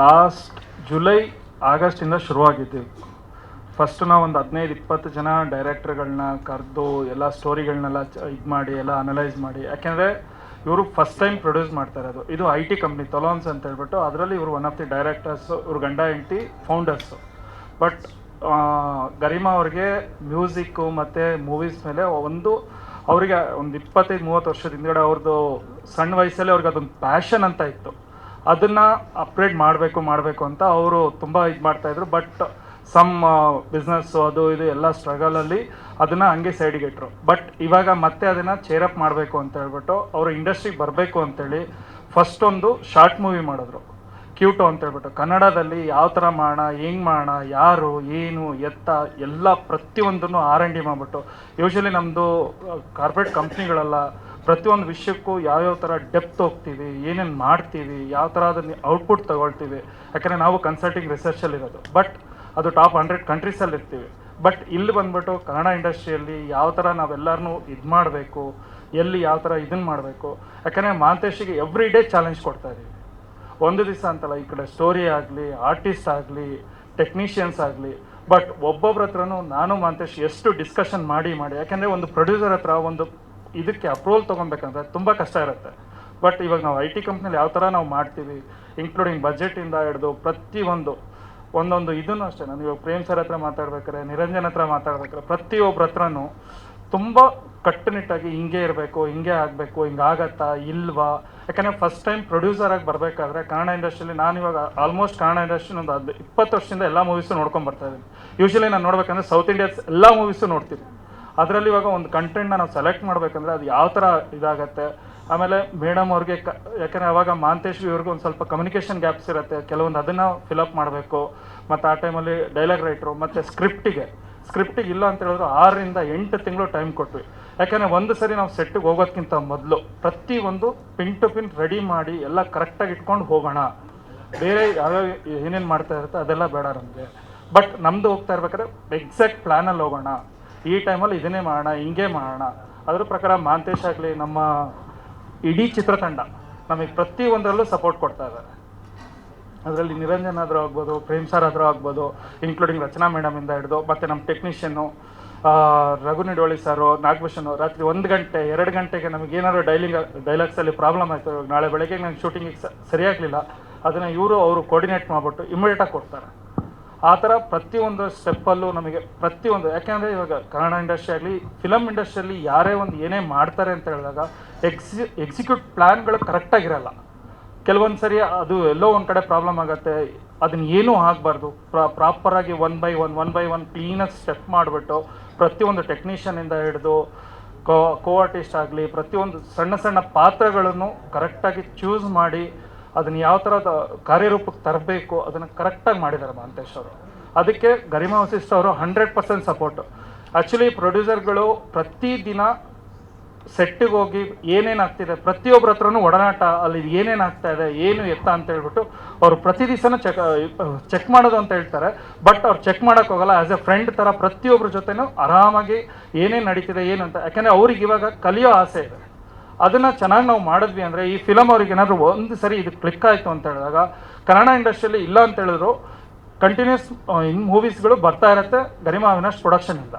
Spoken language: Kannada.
ಲಾಸ್ಟ್ ಜುಲೈ, ಆಗಸ್ಟಿಂದ ಶುರುವಾಗಿದ್ದೀವಿ ಫಸ್ಟ್ ನಾವು ಒಂದು ಹದಿನೈದು, ಇಪ್ಪತ್ತು ಜನ ಡೈರೆಕ್ಟರ್ಗಳನ್ನ ಕರೆದು ಎಲ್ಲ ಸ್ಟೋರಿಗಳನ್ನೆಲ್ಲ ಇದು ಮಾಡಿ, ಎಲ್ಲ ಅನಲೈಸ್ ಮಾಡಿ. ಯಾಕೆಂದರೆ ಇವರು ಫಸ್ಟ್ ಟೈಮ್ ಪ್ರೊಡ್ಯೂಸ್ ಮಾಡ್ತಾರೆ ಅದು ಇದು ಐ ಟಿ ಕಂಪ್ನಿ, ತೊಲೋನ್ಸ್ ಅಂತ ಹೇಳ್ಬಿಟ್ಟು ಅದರಲ್ಲಿ ಇವರು ಒನ್ ಆಫ್ ದಿ ಡೈರೆಕ್ಟರ್ಸ್ ಇವ್ರ ಗಂಡ, ಹೆಂಡತಿ ಫೌಂಡರ್ಸು ಬಟ್ ಗರಿಮಾ ಅವ್ರಿಗೆ ಮ್ಯೂಸಿಕ್ಕು ಮತ್ತು ಮೂವೀಸ್ ಮೇಲೆ ಒಂದು ಅವರಿಗೆ ಒಂದು ಇಪ್ಪತ್ತೈದು, ಮೂವತ್ತು ವರ್ಷದ ಹಿಂದ್ಗಡೆ ಅವ್ರದ್ದು ಸಣ್ಣ ವಯಸ್ಸಲ್ಲಿ ಅವ್ರಿಗೆ ಅದೊಂದು ಪ್ಯಾಷನ್ ಅಂತ ಇತ್ತು. ಅದನ್ನು ಅಪ್ಗ್ರೇಡ್ ಮಾಡಬೇಕು ಮಾಡಬೇಕು ಅಂತ ಅವರು ತುಂಬ ಇದು ಮಾಡ್ತಾಯಿದ್ರು ಬಟ್ ಸಮ್ ಬಿಸ್ನೆಸ್ಸು ಅದು ಇದು ಎಲ್ಲ ಸ್ಟ್ರಗಲಲ್ಲಿ ಅದನ್ನು ಹಂಗೆ ಸೈಡಿಗೆ ಇಟ್ಟರು ಬಟ್ ಇವಾಗ ಮತ್ತೆ ಅದನ್ನು ಚೇರಪ್ ಮಾಡಬೇಕು ಅಂತ ಹೇಳ್ಬಿಟ್ಟು ಅವರು ಇಂಡಸ್ಟ್ರಿಗೆ ಬರಬೇಕು ಅಂತೇಳಿ ಒಂದು ಶಾರ್ಟ್ ಮೂವಿ ಮಾಡಿದ್ರು. ಕ್ಯೂಟು ಅಂತ ಹೇಳ್ಬಿಟ್ಟು. ಕನ್ನಡದಲ್ಲಿ ಯಾವ ಥರ ಮಾಡೋಣ, ಹೆಂಗೆ ಮಾಡೋಣ, ಯಾರು, ಏನು, ಎತ್ತ ಎಲ್ಲ ಪ್ರತಿಯೊಂದನ್ನು ಆರ್ ಎನ್ ಡಿ ಮಾಡಿಬಿಟ್ಟು. ಯೂಶಲಿ ನಮ್ಮದು ಕಾರ್ಪೊರೇಟ್ ಕಂಪ್ನಿಗಳೆಲ್ಲ ಪ್ರತಿಯೊಂದು ವಿಷಯಕ್ಕೂ ಯಾವ್ಯಾವ ಥರ ಡೆಪ್ತ್ ಹೋಗ್ತೀವಿ, ಏನೇನು ಮಾಡ್ತೀವಿ, ಯಾವ ಥರ ಅದನ್ನು ಔಟ್ಪುಟ್ ತಗೊಳ್ತೀವಿ. ಯಾಕಂದರೆ ನಾವು ಕನ್ಸಲ್ಟಿಂಗ್ ರಿಸರ್ಚಲ್ಲಿರೋದು ಬಟ್ ಅದು ಟಾಪ್ ಹಂಡ್ರೆಡ್ ಕಂಟ್ರೀಸಲ್ಲಿ ಇರ್ತೀವಿ. ಬಟ್ ಇಲ್ಲಿ ಬಂದ್ಬಿಟ್ಟು ಕನ್ನಡ ಇಂಡಸ್ಟ್ರಿಯಲ್ಲಿ ಯಾವ ಥರ ನಾವೆಲ್ಲರನ್ನೂ ಇದು ಮಾಡಬೇಕು, ಎಲ್ಲಿ ಯಾವ ಥರ ಇದನ್ನು ಮಾಡಬೇಕು. ಯಾಕಂದರೆ ಮಾಂತೇಶಿಗೆ ಎವ್ರಿ ಡೇ ಚಾಲೆಂಜ್ ಕೊಡ್ತಾ ಇದ್ದೀವಿ. ಒಂದು ದಿವಸ ಅಂತಲ್ಲ ಈ ಕಡೆ ಸ್ಟೋರಿ ಆಗಲಿ ಆರ್ಟಿಸ್ಟ್ ಆಗಲಿ ಟೆಕ್ನಿಷಿಯನ್ಸ್ ಆಗಲಿ. ಬಟ್ ಒಬ್ಬೊಬ್ರ ಹತ್ರನೂ ನಾನು ಮಾಂತೇಶ್ ಎಷ್ಟು ಡಿಸ್ಕಷನ್ ಮಾಡಿ ಮಾಡಿ. ಯಾಕೆಂದರೆ ಒಂದು ಪ್ರೊಡ್ಯೂಸರ್ ಹತ್ರ ಒಂದು ಇದಕ್ಕೆ ಅಪ್ರೂವಲ್ ತೊಗೊಬೇಕಂದ್ರೆ ತುಂಬ ಕಷ್ಟ ಇರುತ್ತೆ. ಬಟ್ ಇವಾಗ ನಾವು ಐ ಟಿ ಕಂಪ್ನಿಲಿ ಯಾವ ಥರ ನಾವು ಮಾಡ್ತೀವಿ ಇನ್ಕ್ಲೂಡಿಂಗ್ ಬಜೆಟಿಂದ ಹಿಡಿದು ಪ್ರತಿಯೊಂದು, ಒಂದೊಂದು ಇದನ್ನು ಅಷ್ಟೇ. ನಾನು ಇವಾಗ ಪ್ರೇಮ್ ಸರ್ ಹತ್ರ ಮಾತಾಡ್ಬೇಕಾರೆ ನಿರಂಜನ್ ಹತ್ರ ಮಾತಾಡ್ಬೇಕಾರೆ ಪ್ರತಿಯೊಬ್ಬರ ಹತ್ರನೂ ತುಂಬ ಕಟ್ಟುನಿಟ್ಟಾಗಿ ಹಿಂಗೆ ಇರಬೇಕು, ಹಿಂಗೆ ಆಗಬೇಕು, ಹಿಂಗೆ ಆಗತ್ತಾ, ಇಲ್ವಾ? ಯಾಕಂದರೆ ಫಸ್ಟ್ ಟೈಮ್ ಪ್ರೊಡ್ಯೂಸರ್ ಆಗಿ ಬರಬೇಕಾದ್ರೆ ಕನ್ನಡ ಇಂಡಸ್ಟ್ರಿಯಲ್ಲಿ ನಾನು ಇವಾಗ ಆಲ್ಮೋಸ್ಟ್ ಕನ್ನಡ ಇಂಡಸ್ಟ್ರಿ ಒಂದು ಹದ್, ಇಪ್ಪತ್ತು ವರ್ಷದಿಂದ ಎಲ್ಲ ಮೂವೀಸು ನೋಡ್ಕೊಂಡು ಬರ್ತಾ ಇದ್ದೀನಿ. ನಾನು ನೋಡ್ಬೇಕಂದ್ರೆ ಸೌತ್ ಇಂಡಿಯಾಸ್ ಎಲ್ಲ ಮೂವೀಸು ನೋಡ್ತೀನಿ. ಅದರಲ್ಲಿ ಇವಾಗ ಒಂದು ಕಂಟೆಂಟ್ನ ನಾವು ಸೆಲೆಕ್ಟ್ ಮಾಡಬೇಕಂದ್ರೆ ಅದು ಯಾವ ಥರ ಇದಾಗತ್ತೆ? ಆಮೇಲೆ ಮೇಡಮ್ ಅವ್ರಿಗೆ ಕ, ಯಾಕಂದರೆ ಅವಾಗ ಮಾಂತೇಶ್ ಇವ್ರಿಗೂ ಒಂದು ಸ್ವಲ್ಪ ಕಮ್ಯುನಿಕೇಷನ್ ಗ್ಯಾಪ್ಸ್ ಇರುತ್ತೆ. ಕೆಲವೊಂದು ಅದನ್ನು ಫಿಲಪ್ ಮಾಡಬೇಕು. ಮತ್ತು ಆ ಟೈಮಲ್ಲಿ ಡೈಲಾಗ್ ರೈಟ್ರು ಮತ್ತು ಸ್ಕ್ರಿಪ್ಟಿಗೆ ಸ್ಕ್ರಿಪ್ಟಿಗೆ ಇಲ್ಲ ಅಂತ ಹೇಳಿದ್ರು ಆರರಿಂದ ಎಂಟು ತಿಂಗಳು ಟೈಮ್ ಕೊಟ್ವಿ. ಯಾಕಂದರೆ ಒಂದು ಸರಿ ನಾವು ಸೆಟ್ಟಿಗೆ ಹೋಗೋದಕ್ಕಿಂತ ಮೊದಲು ಪ್ರತಿಯೊಂದು ಪಿನ್ ಟು ಪಿನ್ ರೆಡಿ ಮಾಡಿ ಎಲ್ಲ ಕರೆಕ್ಟಾಗಿ ಇಟ್ಕೊಂಡು ಹೋಗೋಣ. ಬೇರೆ ಯಾವ್ಯಾವ ಏನೇನು ಮಾಡ್ತಾ ಇರುತ್ತೆ ಅದೆಲ್ಲ ಬೇಡ ನಮಗೆ. ಬಟ್ ನಮ್ಮದು ಹೋಗ್ತಾ ಇರ್ಬೇಕಾದ್ರೆ ಎಕ್ಸಾಕ್ಟ್ ಪ್ಲ್ಯಾನಲ್ಲಿ ಹೋಗೋಣ. ಈ ಟೈಮಲ್ಲಿ ಇದನ್ನೇ ಮಾಡೋಣ, ಹಿಂಗೆ ಮಾಡೋಣ. ಅದ್ರ ಪ್ರಕಾರ ಮಾಂತೇಶ್ ಆಗಲಿ, ನಮ್ಮ ಇಡೀ ಚಿತ್ರತಂಡ ನಮಗೆ ಪ್ರತಿಯೊಂದರಲ್ಲೂ ಸಪೋರ್ಟ್ ಕೊಡ್ತಾ ಇದ್ದಾರೆ. ಅದರಲ್ಲಿ ನಿರಂಜನ್ ಆದರೂ ಆಗ್ಬೋದು, ಪ್ರೇಮ್ ಸರ್ ಆದರೂ ಆಗ್ಬೋದು ಇನ್ಕ್ಲೂಡಿಂಗ್ ರಚನಾ ಮೇಡಮಿಂದ ಹಿಡಿದು, ಮತ್ತು ನಮ್ಮ ಟೆಕ್ನಿಷಿಯನ್ನು ರಘು ನಿಡೋಳಿ ಸರು ನಾಗಭೂಷಣ್ ರಾತ್ರಿ ಒಂದು ಗಂಟೆ, ಎರಡು ಗಂಟೆಗೆ ನಮಗೆ ಏನಾದ್ರು ಡೈಲಿಂಗ್ ಡೈಲಾಗ್ಸಲ್ಲಿ ಪ್ರಾಬ್ಲಮ್ ಆಯಿತು ನಾಳೆ ಬೆಳಗ್ಗೆ ನಂಗೆ ಶೂಟಿಂಗಿಗೆ ಸರಿಯಾಗಲಿಲ್ಲ. ಅದನ್ನು ಇವರು, ಅವರು ಕೋರ್ಡಿನೇಟ್ ಮಾಡಿಬಿಟ್ಟು ಇಮಿಡಿಯೇಟಾಗಿ ಕೊಡ್ತಾರೆ. ಆ ಥರ ಪ್ರತಿಯೊಂದು ಸ್ಟೆಪ್ಪಲ್ಲೂ ನಮಗೆ ಪ್ರತಿಯೊಂದು, ಯಾಕೆಂದರೆ ಇವಾಗ ಕನ್ನಡ ಇಂಡಸ್ಟ್ರಿ ಆಗಲಿ ಫಿಲಮ್ ಇಂಡಸ್ಟ್ರಿಯಲ್ಲಿ ಯಾರೇ ಒಂದು ಏನೇ ಮಾಡ್ತಾರೆ ಅಂತ ಹೇಳಿದಾಗ ಎಕ್ಸಿ ಎಕ್ಸಿಕ್ಯೂಟ್ ಪ್ಲ್ಯಾನ್ಗಳು ಕರೆಕ್ಟಾಗಿರಲ್ಲ ಕೆಲವೊಂದು ಸರಿ ಅದು ಎಲ್ಲೋ ಒಂದು ಕಡೆ ಪ್ರಾಬ್ಲಮ್ ಆಗುತ್ತೆ, ಅದನ್ನ ಏನೂ ಆಗಬಾರ್ದು. ಪ್ರಾಪರಾಗಿ one by one one by one ಕ್ಲೀನಾಗಿ ಸ್ಟೆಪ್ ಮಾಡಿಬಿಟ್ಟು ಪ್ರತಿಯೊಂದು ಟೆಕ್ನಿಷಿಯನಿಂದ ಹಿಡಿದು ಕೋ ಕೋ ಆರ್ಟಿಸ್ಟ್ ಆಗಲಿ, ಪ್ರತಿಯೊಂದು ಸಣ್ಣ ಸಣ್ಣ ಪಾತ್ರಗಳನ್ನು ಕರೆಕ್ಟಾಗಿ ಚೂಸ್ ಮಾಡಿ ಅದನ್ನು ಯಾವ ಥರ ಕಾರ್ಯರೂಪಕ್ಕೆ ತರಬೇಕು, ಅದನ್ನು ಕರೆಕ್ಟಾಗಿ ಮಾಡಿದ್ದಾರೆ ಮಹಂತೇಶ್ ಅವರು. ಅದಕ್ಕೆ ಗರಿಮಾ ವಸಿಷ್ಠ ಅವರು ಹಂಡ್ರೆಡ್ ಪರ್ಸೆಂಟ್ ಸಪೋರ್ಟ್ ಆ್ಯಕ್ಚುಲಿ ಪ್ರೊಡ್ಯೂಸರ್ಗಳು ಪ್ರತಿದಿನ ಸೆಟ್ಟಿಗೆ ಹೋಗಿ ಏನೇನು ಆಗ್ತಿದೆ ಪ್ರತಿಯೊಬ್ಬರ ಹತ್ರನೂ ಒಡನಾಟ, ಅಲ್ಲಿ ಏನೇನು ಆಗ್ತಾ ಇದೆ, ಏನು ಎತ್ತ ಅಂತ ಹೇಳ್ಬಿಟ್ಟು ಅವರು ಪ್ರತಿ ದಿವಸನೂ ಚೆಕ್ ಚೆಕ್ ಮಾಡೋದು ಅಂತ ಹೇಳ್ತಾರೆ. ಬಟ್ ಅವ್ರು ಚೆಕ್ ಮಾಡೋಕ್ಕೋಗಲ್ಲ ಆ್ಯಸ್ ಎ ಫ್ರೆಂಡ್ ಥರ ಪ್ರತಿಯೊಬ್ಬರ ಜೊತೆನೂ ಆರಾಮಾಗಿ ಏನೇನು ನಡೀತಿದೆ, ಏನು ಅಂತ. ಯಾಕೆಂದರೆ ಅವ್ರಿಗೆ ಇವಾಗ ಕಲಿಯೋ ಆಸೆ ಇದೆ. ಅದನ್ನು ಚೆನ್ನಾಗಿ ನಾವು ಮಾಡಿದ್ವಿ ಅಂದರೆ ಈ ಫಿಲಮ್ ಅವ್ರಿಗೆ ಏನಾದರೂ ಒಂದು ಸರಿ ಇದು ಕ್ಲಿಕ್ ಆಯಿತು ಅಂತ ಹೇಳಿದಾಗ ಕನ್ನಡ ಇಂಡಸ್ಟ್ರಿಯಲ್ಲಿ ಇಲ್ಲ ಅಂತ ಹೇಳಿದ್ರು ಕಂಟಿನ್ಯೂಸ್ ಇನ್ ಮೂವೀಸ್ಗಳು ಬರ್ತಾ ಇರುತ್ತೆ, ಗರಿಮಾ ಅವಿನಾಶ್ ಪ್ರೊಡಕ್ಷನಿಂದ